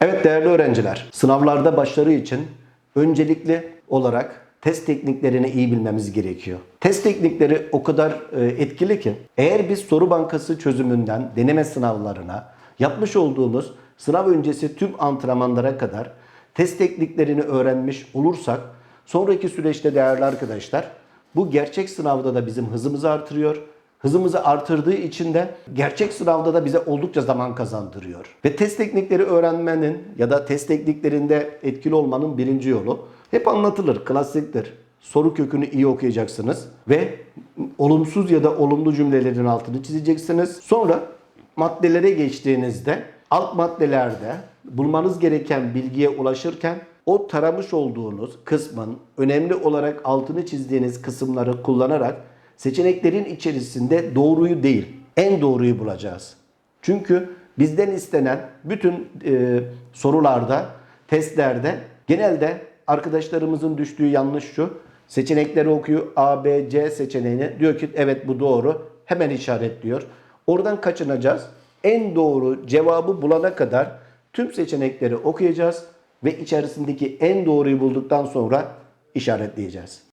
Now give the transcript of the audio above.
Evet değerli öğrenciler, sınavlarda başarı için öncelikli olarak test tekniklerini iyi bilmemiz gerekiyor. Test teknikleri o kadar e, etkili ki eğer biz soru bankası çözümünden deneme sınavlarına yapmış olduğumuz sınav öncesi tüm antrenmanlara kadar test tekniklerini öğrenmiş olursak sonraki süreçte değerli arkadaşlar bu gerçek sınavda da bizim hızımızı artırıyor. Hızımızı artırdığı için de gerçek sınavda da bize oldukça zaman kazandırıyor. Ve test teknikleri öğrenmenin ya da test tekniklerinde etkili olmanın birinci yolu hep anlatılır, klasiktir. Soru kökünü iyi okuyacaksınız ve olumsuz ya da olumlu cümlelerin altını çizeceksiniz. Sonra maddelere geçtiğinizde alt maddelerde bulmanız gereken bilgiye ulaşırken o taramış olduğunuz kısmın önemli olarak altını çizdiğiniz kısımları kullanarak seçeneklerin içerisinde doğruyu değil, en doğruyu bulacağız. Çünkü bizden istenen bütün e, sorularda, testlerde genelde arkadaşlarımızın düştüğü yanlış şu. Seçenekleri okuyor A, B, C seçeneğini. Diyor ki evet bu doğru. Hemen işaretliyor. Oradan kaçınacağız. En doğru cevabı bulana kadar tüm seçenekleri okuyacağız ve içerisindeki en doğruyu bulduktan sonra işaretleyeceğiz.